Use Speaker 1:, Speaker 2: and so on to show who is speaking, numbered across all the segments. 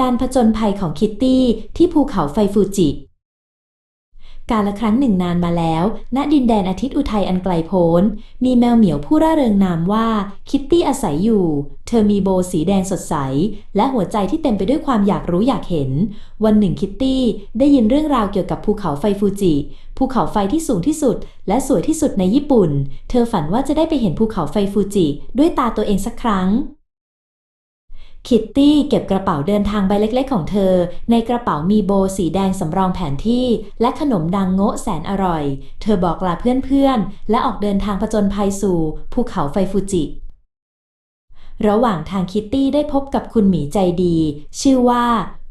Speaker 1: การผจญภัยของคิตตี้ที่ภูเขาไฟฟูจิ กาลครั้งหนึ่งนานมาแล้ว ณดินแดนอาทิตย์อุทัยอันไกลโพ้น มีแมวเหมียวผู้ร่าเริงนามว่าคิตตี้อาศัยอยู่ เธอมีโบว์สีแดงสดใส และหัวใจที่เต็มไปด้วยความอยากรู้อยากเห็น วันหนึ่งคิตตี้ได้ยินเรื่องราวเกี่ยวกับภูเขาไฟฟูจิ ภูเขาไฟที่สูงที่สุด และสวยที่สุดในญี่ปุ่น เธอฝันว่าจะได้ไปเห็นภูเขาไฟฟูจิ ด้วยตาตัวเองสักครั้ง คิตตี้เก็บกระเป๋าเดินทางใบเล็กๆของเธอ ในกระเป๋ามีโบสีแดงสำรองแผนที่ และขนมดังโงะแสนอร่อย เธอบอกลาเพื่อนๆ และออกเดินทางผจญภัยสู่ภูเขาไฟฟูจิ ระหว่างทางคิตตี้ได้พบกับคุณหมีใจดี ชื่อว่า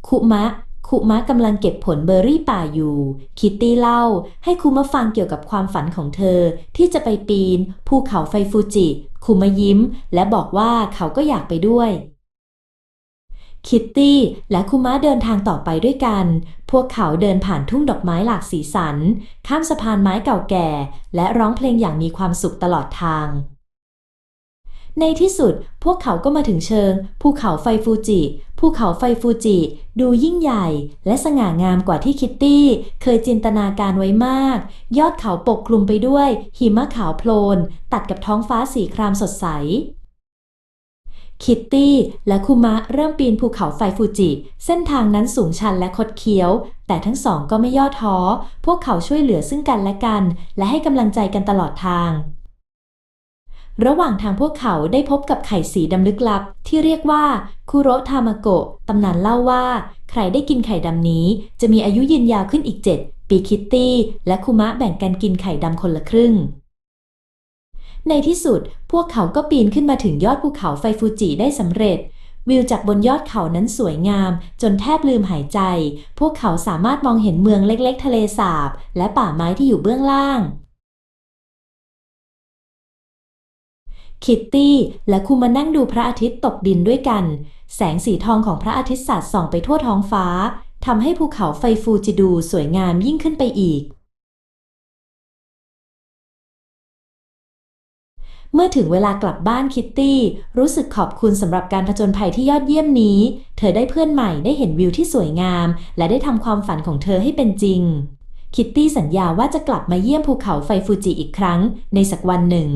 Speaker 1: คุมะ คุมะกำลังเก็บผลเบอร์รี่ป่าอยู่ คิตตี้เล่าให้คุมะฟังเกี่ยวกับความฝันของเธอ ที่จะไปปีน ภูเขาไฟฟูจิ คุมะยิ้ม และบอกว่าเขาก็อยากไปด้วย คิตตี้และคุมะเดินทางต่อไปด้วยกัน พวกเขาเดินผ่านทุ่งดอกไม้หลากสีสัน ข้ามสะพานไม้เก่าแก่ และร้องเพลงอย่างมีความสุขตลอดทาง ในที่สุดพวกเขาก็มาถึงเชิง ภูเขาไฟฟูจิภูเขาไฟฟูจิ ดูยิ่งใหญ่ และสง่างามกว่าที่คิตตี้ เคยจินตนาการไว้มาก ยอดเขาปกคลุมไปด้วย หิมะขาวโพลน ตัดกับท้องฟ้าสีครามสดใส คิตตี้และคุมะเริ่มปีนภูเขาไฟฟูจิ เส้นทางนั้นสูงชันและคดเคี้ยว แต่ทั้งสองก็ไม่ย่อท้อ พวกเขาช่วยเหลือซึ่งกันและกัน และให้กำลังใจกันตลอดทาง ระหว่างทางพวกเขาได้พบกับไข่สีดำลึกลับ ที่เรียกว่าคุโรทามาโกะตำนานเล่าว่า ใครได้กินไข่ดำนี้ จะมีอายุยืนยาวขึ้นอีก7ปีคิตตี้และคุมะแบ่งกันกินไข่ดำคนละครึ่ง ในที่สุดพวกเขาก็ปีนขึ้นมาถึงยอดภูเขาไฟฟูจิได้สำเร็จ วิวจากบนยอดเขานั้นสวยงาม จนแทบลืมหายใจ พวกเขาสามารถมองเห็นเมืองเล็กๆ ทะเลสาบ และป่าไม้ที่อยู่เบื้องล่าง คิตตี้และคุมานั่งดูพระอาทิตย์ตกดินด้วยกัน แสงสีทองของพระอาทิตย์สาดส่องไปทั่วท้องฟ้าทำให้ภูเขาไฟฟูจิดูสวยงามยิ่งขึ้นไปอีก เมื่อถึงเวลากลับบ้านคิตตี้ รู้สึกขอบคุณสำหรับการผจญภัยที่ยอดเยี่ยมนี้ เธอได้เพื่อนใหม่ได้เห็นวิวที่สวยงาม และได้ทำความฝันของเธอให้เป็นจริง คิตตี้สัญญาว่าจะกลับมาเยี่ยมภูเขาไฟฟูจิอีกครั้งในสักวันหนึ่ง